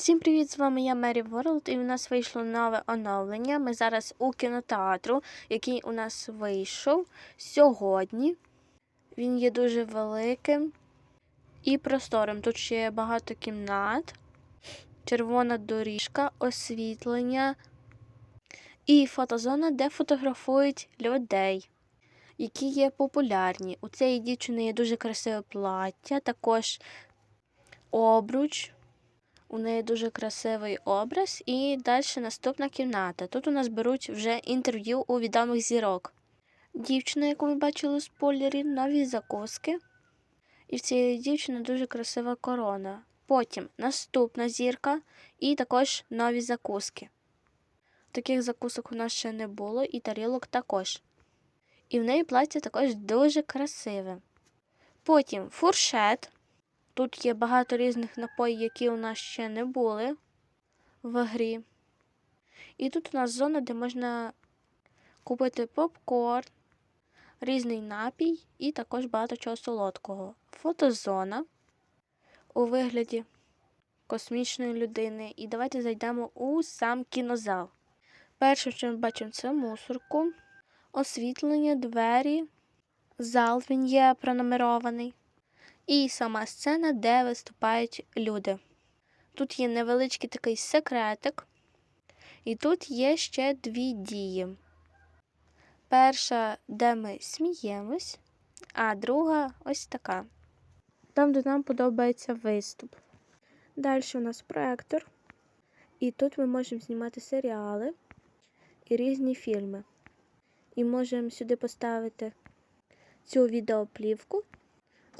Всім привіт! З вами я Мері Ворлд, і у нас вийшло нове оновлення. Ми зараз у кінотеатру, який у нас вийшов сьогодні. Він є дуже великим і просторим. Тут ще є багато кімнат, червона доріжка, освітлення і фотозона, де фотографують людей, які є популярні. У цієї дівчини є дуже красиве плаття, також обруч. У неї дуже красивий образ. І далі наступна кімната. Тут у нас беруть вже інтерв'ю у відомих зірок. Дівчина, яку ми бачили у спойлері, нові закуски. І в цієї дівчини дуже красива корона. Потім наступна зірка і також нові закуски. Таких закусок у нас ще не було, і тарілок також. І в неї плаття також дуже красиве. Потім фуршет. Тут є багато різних напоїв, які у нас ще не були в грі. І тут у нас зона, де можна купити попкорн, різний напій і також багато чого солодкого. Фотозона у вигляді космічної людини. І давайте зайдемо у сам кінозал. Перше, що ми бачимо, це мусорку, освітлення, двері, зал він є пронумерований. І сама сцена, де виступають люди. Тут є невеличкий такий секретик, і тут є ще дві дії. Перша, де ми сміємось, а друга ось така. Там, де нам подобається виступ. Далі у нас проектор, і тут ми можемо знімати серіали і різні фільми. І можемо сюди поставити цю відеоплівку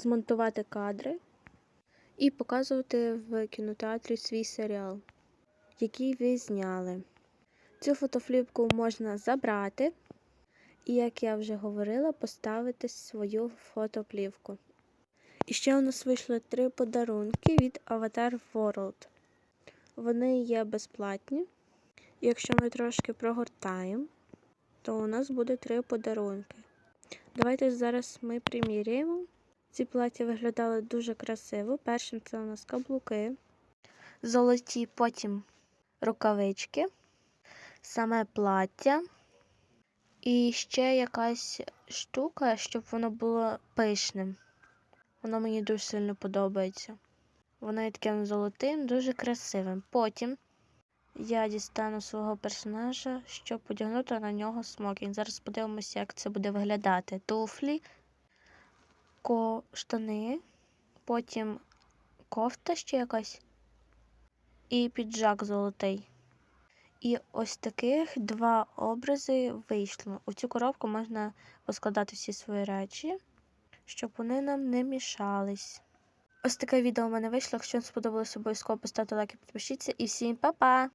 змонтувати кадри і показувати в кінотеатрі свій серіал, який ви зняли. Цю фотофліпку можна забрати, і, як я вже говорила, поставити свою фотоплівку. І ще у нас вийшли три подарунки від Avatar World. Вони є безплатні. Якщо ми трошки прогортаємо, то у нас буде три подарунки. Давайте зараз ми приміряємо. Ці плаття виглядали дуже красиво. Першим це у нас каблуки, золоті, потім рукавички, саме плаття. І ще якась штука, щоб воно було пишним. Воно мені дуже сильно подобається. Воно є таким золотим, дуже красивим. Потім я дістану свого персонажа, щоб подягнути на нього смокінг. Зараз подивимося, як це буде виглядати. Туфлі штани, потім кофта ще якась і піджак золотий. І ось таких два образи вийшло. У цю коробку можна поскладати всі свої речі, щоб вони нам не мішались. Ось таке відео у мене вийшло. Якщо вам сподобалось, обов'язково поставте лайк і підпишіться. І всім па-па!